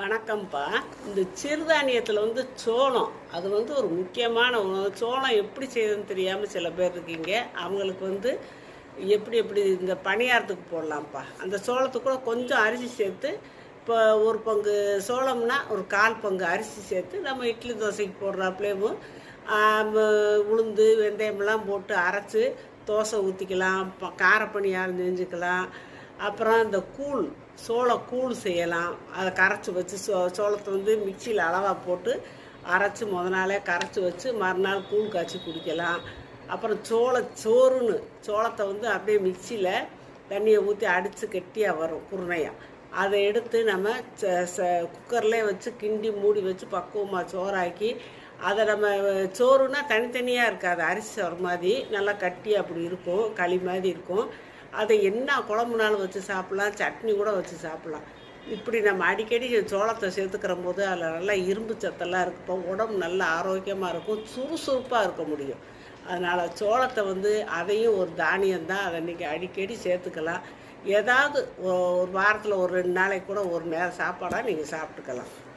வணக்கம்ப்பா. இந்த சிறுதானியத்தில் வந்து சோளம் அது வந்து ஒரு முக்கியமான உணவு. சோளம் எப்படி செய்யுதுன்னு தெரியாமல் சில பேர் இருக்கீங்க. அவங்களுக்கு வந்து எப்படி எப்படி இந்த பணியாரத்துக்கு போடலாம்ப்பா. அந்த சோளத்துக்கு கூட கொஞ்சம் அரிசி சேர்த்து இப்போ ஒரு பங்கு சோளம்னா ஒரு கால் பங்கு அரிசி சேர்த்து நம்ம இட்லி தோசைக்கு போடுறாப்புலேயும் உளுந்து வெந்தயமெல்லாம் போட்டு அரைச்சி தோசை ஊற்றிக்கலாம் கார பணியாரம் செஞ்சுக்கலாம் அப்புறம் இந்த கூழ் சோள கூழ் செய்யலாம். அதை கரைச்சி வச்சு சோ சோளத்தை வந்து மிக்சியில் அளவாக போட்டு அரைச்சி முத நாளே கரைச்சி வச்சு மறுநாள் கூழ் காய்ச்சி குடிக்கலாம். அப்புறம் சோள சோறுன்னு சோளத்தை வந்து அப்படியே மிக்சியில் தண்ணியை ஊற்றி அடித்து கெட்டியாக வரும் குருணையாக அதை எடுத்து நம்ம ச- ச- குக்கர்லேயே வச்சு கிண்டி மூடி வச்சு பக்குவமாக சோறாக்கி அதை நம்ம சோறுனா தனித்தனியாக இருக்காது. அரிசி சோறு மாதிரி நல்லா கட்டி அப்படி இருக்கும் களி மாதிரி இருக்கும். அதை என்ன குழம்புனாலும் வச்சு சாப்பிட்லாம் சட்னி கூட வச்சு சாப்பிட்லாம். இப்படி நம்ம அடிக்கடி சோளத்தை சேர்த்துக்கிற போது அதில் நல்லா இரும்பு சத்தெல்லாம் இருக்கப்போ உடம்பு நல்லா ஆரோக்கியமாக இருக்கும் சுறுசுறுப்பாக இருக்க முடியும். அதனால் சோளத்தை வந்து அதையும் ஒரு தானியம் தான் அதை இன்றைக்கி அடிக்கடி சேர்த்துக்கலாம். ஏதாவது ஒ- ஒரு வாரத்தில் ஒரு ரெண்டு நாளைக்கு கூட ஒரு நேரம் சாப்பாடாக நீங்கள் சாப்பிட்டுக்கலாம்.